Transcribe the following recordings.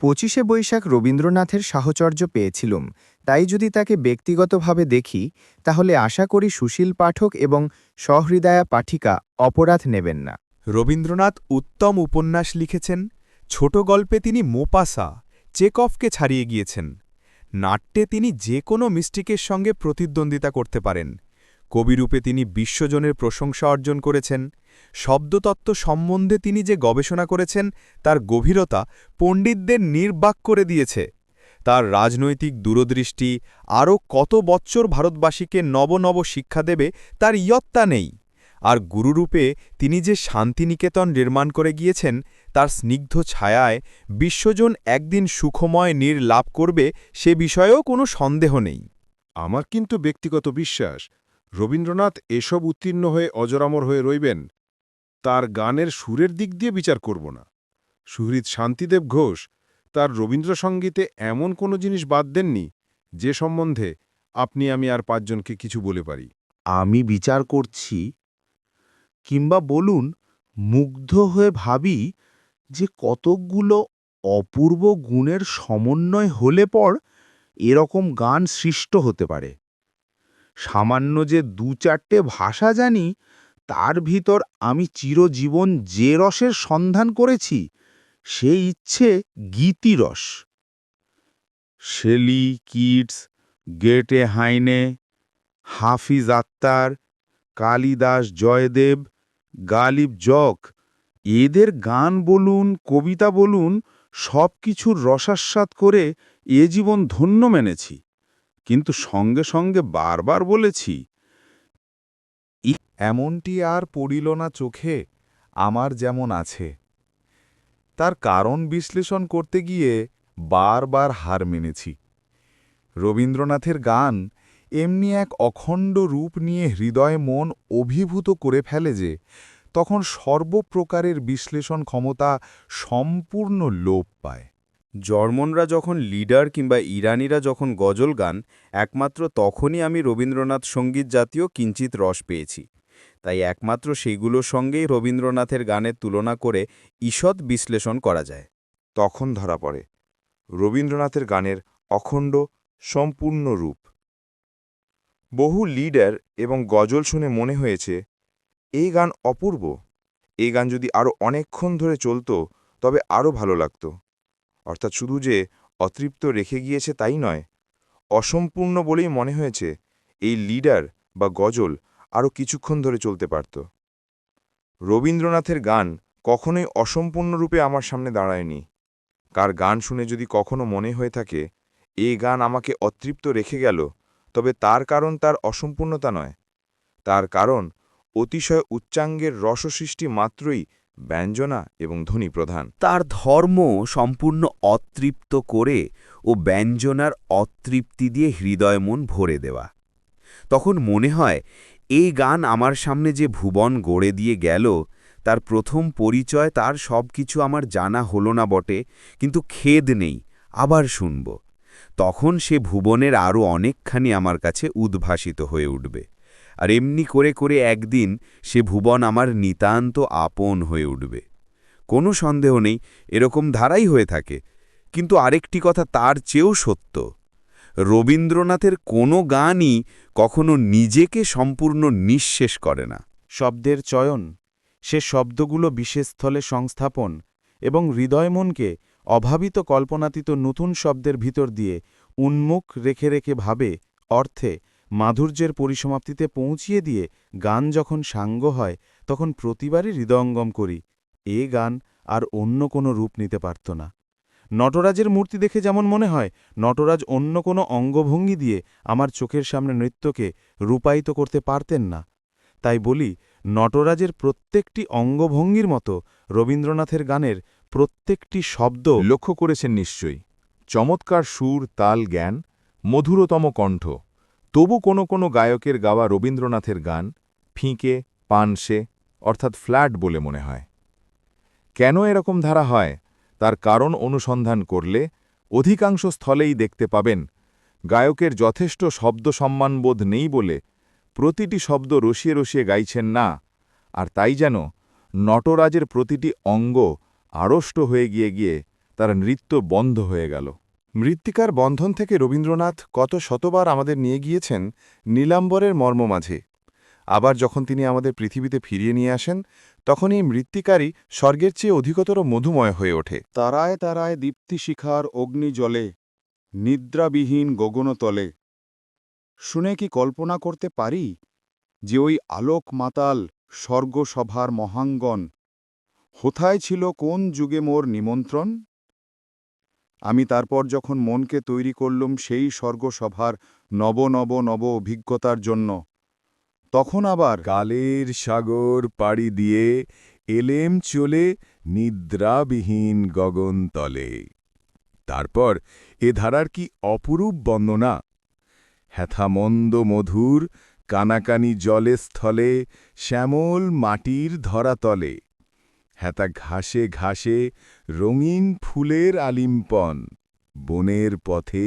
পঁচিশে বৈশাখ রবীন্দ্রনাথের সাহচর্য পেয়েছিলুম, তাই যদি তাকে ব্যক্তিগতভাবে দেখি, তাহলে আশা করি সুশীল পাঠক এবং সহৃদয়া পাঠিকা অপরাধ নেবেন না। রবীন্দ্রনাথ উত্তম উপন্যাস লিখেছেন, ছোট গল্পে তিনি মোপাসা, চেকফকে ছাড়িয়ে গিয়েছেন। নাট্যে তিনি যে কোনো মিস্টিকের সঙ্গে প্রতিদ্বন্দ্বিতা করতে পারেন। কবিরূপে তিনি বিশ্বজনের প্রশংসা অর্জন করেছেন শব্দতত্ত্ব সম্বন্ধে তিনি যে গবেষণা করেছেন, তার গভীরতা পণ্ডিতদের নির্বাক করে দিয়েছে। তার রাজনৈতিক দূরদৃষ্টি আরও কত বৎসর ভারতবাসীকে নব নব শিক্ষা দেবে, তার ইয়ত্তা নেই। আর গুরুরূপে তিনি যে শান্তিনিকেতন নির্মাণ করে গিয়েছেন, তার স্নিগ্ধ ছায়ায় বিশ্বজন একদিন সুখময় নীর লাভ করবে, সে বিষয়েও কোনো সন্দেহ নেই। আমার কিন্তু ব্যক্তিগত বিশ্বাস, রবীন্দ্রনাথ এসব উত্তীর্ণ হয়ে অজরামর হয়ে রইবেন তার গানের সুরের দিক দিয়ে বিচার করব না। সুহৃদ শান্তিদেব ঘোষ তার রবীন্দ্রসঙ্গীতে এমন কোনো জিনিস বাদ দেননি যে সম্বন্ধে আপনি আমি আর পাঁচজনকে কিছু বলে পারি। আমি বিচার করছি কিংবা বলুন, মুগ্ধ হয়ে ভাবি যে কতকগুলো অপূর্ব গুণের সমন্বয় হলে পর এরকম গান সৃষ্ট হতে পারে। সামান্য যে দু চারটে ভাষা জানি তার ভিতর আমি চিরজীবন যে রসের সন্ধান করেছি সেই ইচ্ছে গীতিরস Shelley, Keats, Goethe Heine, Hafiz আত্মার কালিদাস জয়দেব, গালিব জক, এদের গান বলুন, কবিতা বলুন সব কিছুর রসাস্বাদ করে এ জীবন ধন্য মেনেছি। কিন্তু সঙ্গে সঙ্গে বারবার বলেছি এমনটি আর পড়িল না চোখে, আমার যেমন আছে। তার কারণ বিশ্লেষণ করতে গিয়ে বারবার হার মেনেছি। রবীন্দ্রনাথের গান এমনি এক অখণ্ড রূপ নিয়ে হৃদয় মন অভিভূত করে ফেলে যে, তখন সর্বপ্রকারের বিশ্লেষণ ক্ষমতা সম্পূর্ণ লোপ পায়। জর্মনরা যখন লিডার কিংবা ইরানিরা যখন গজল গান, একমাত্র তখনই আমি রবীন্দ্রনাথ সংগীত জাতীয় কিঞ্চিত রস পেয়েছি। তাই একমাত্র সেইগুলোর সঙ্গেই রবীন্দ্রনাথের গানের তুলনা করে ঈষৎ বিশ্লেষণ করা যায়। তখন ধরা পড়ে, রবীন্দ্রনাথের গানের অখণ্ড, সম্পূর্ণ রূপ। বহু লিডার এবং গজল শুনে মনে হয়েছে, এই গান অপূর্ব। এই গান যদি আরও অনেকক্ষণ ধরে চলত, তবে আরও ভালো লাগত। অর্থাৎ শুধু যে অতৃপ্ত রেখে গিয়েছে তাই নয়, অসম্পূর্ণ বলেই মনে হয়েছে এই লিডার বা গজল আরও কিছুক্ষণ ধরে চলতে পারত। রবীন্দ্রনাথের গান কখনোই অসম্পূর্ণ রূপে আমার সামনে দাঁড়ায়নি। কার গান শুনে যদি কখনো মনে হয়ে থাকে এই গান আমাকে অতৃপ্ত রেখে গেল, তবে তার কারণ তার অসম্পূর্ণতা নয়। তার কারণ অতিশয় উচ্চাঙ্গের রসসৃষ্টি মাত্রই ব্যঞ্জনা এবং ধ্বনি প্রধান। তার ধর্ম সম্পূর্ণ অতৃপ্ত করে ও ব্যঞ্জনার অতৃপ্তি দিয়ে হৃদয় মন ভরে দেওয়া। তখন মনে হয়, এই গান আমার সামনে যে ভুবন গড়ে দিয়ে গেল, তার প্রথম পরিচয় তার সব কিছু আমার জানা হলো না বটে, কিন্তু খেদ নেই, আবার শুনব। তখন সে ভুবনের আরও অনেকখানি আমার কাছে উদ্ভাসিত হয়ে উঠবে। আর এমনি করে করে একদিন সে ভুবন আমার নিতান্ত আপন হয়ে উঠবে। কোনো সন্দেহ নেই, এরকম ধারাই হয়ে থাকে। কিন্তু আরেকটি কথা তার চেয়েও সত্য। রবীন্দ্রনাথের কোনো গানই কখনো নিজেকে সম্পূর্ণ নিঃশেষ করে না। শব্দের চয়ন, সে শব্দগুলো বিশেষ স্থলে সংস্থাপন এবং হৃদয়মনকে অভাবিত কল্পনাতীত নতুন শব্দের ভিতর দিয়ে উন্মুখ রেখে রেখে ভাবে অর্থে মাধুর্যের পরিসমাপ্তিতে পৌঁছিয়ে দিয়ে গান যখন সাঙ্গ হয়, তখন প্রতিবারই হৃদয়ঙ্গম করি, এ গান আর অন্য কোনো রূপ নিতে পারত না। নটরাজের মূর্তি দেখে যেমন মনে হয়, নটরাজ অন্য কোনো অঙ্গভঙ্গি দিয়ে আমার চোখের সামনে নৃত্যকে রূপায়িত করতে পারতেন না। তাই বলি, নটরাজের প্রত্যেকটি অঙ্গভঙ্গির মতো রবীন্দ্রনাথের গানের প্রত্যেকটি শব্দ লক্ষ্য করেছেন নিশ্চয়ই। চমৎকার সুর, তাল, জ্ঞান, মধুরতম কণ্ঠ। তবু কোনো কোনো গায়কের গাওয়া রবীন্দ্রনাথের গান, ফিঁকে, পানসে, অর্থাৎ ফ্ল্যাট বলে মনে হয়। কেন এরকম ধারা হয়? তার কারণ অনুসন্ধান করলে অধিকাংশ স্থলেই দেখতে পাবেন, গায়কের যথেষ্ট শব্দ সম্মানবোধ নেই বলে প্রতিটি শব্দ রসিয়ে রসিয়ে গাইছেন না, আর তাই যেন নটরাজের প্রতিটি অঙ্গ আড়ষ্ট হয়ে গিয়ে গিয়ে তার নৃত্য বন্ধ হয়ে গেল। মৃত্তিকার বন্ধন থেকে রবীন্দ্রনাথ কত শতবার আমাদের নিয়ে গিয়েছেন, নীলাম্বরের মর্ম মাঝে। আবার যখন তিনি আমাদের পৃথিবীতে ফিরিয়ে নিয়ে আসেন, তখন এই মৃত্তিকারই স্বর্গের চেয়ে অধিকতর মধুময় হয়ে ওঠে। তারায় তারায় দীপ্তিশিখার অগ্নি জলে নিদ্রাবিহীন গগনতলে। শুনে কি কল্পনা করতে পারি যে ওই আলোক মাতাল স্বর্গসভার মহাঙ্গন, হোথায় ছিল কোন যুগে মোর নিমন্ত্রণ? আমি তারপর যখন মনকে তৈরি করলুম সেই স্বর্গসভার নব নব নব অভিজ্ঞতার জন্য। তখন আবার কালের সাগর পাড়ি দিয়ে এলেম চলে নিদ্রাবিহীন গগনতলে তারপর এ ধারার কি অপরূপ বর্ণনা হ্যাথামন্দ মধুর কানাকানি জলে স্থলে শ্যামল মাটির ধরাতলে। হ্যাতা ঘাসে ঘাসে রঙিন ফুলের আলিম্পন। বনের পথে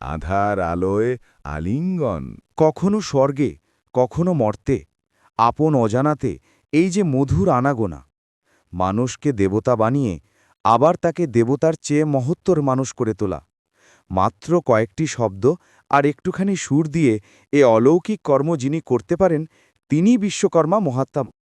আধার আলোয় আলিঙ্গন। কখনো স্বর্গে, কখনো মর্তে, আপন অজানাতে এই যে মধুর আনাগোনা। মানুষকে দেবতা বানিয়ে আবার তাকে দেবতার চেয়ে মহত্তর মানুষ করে তোলা। মাত্র কয়েকটি শব্দ আর একটুখানি সুর দিয়ে এ অলৌকিক কর্ম যিনি করতে পারেন তিনি বিশ্বকর্মা মহাত্মা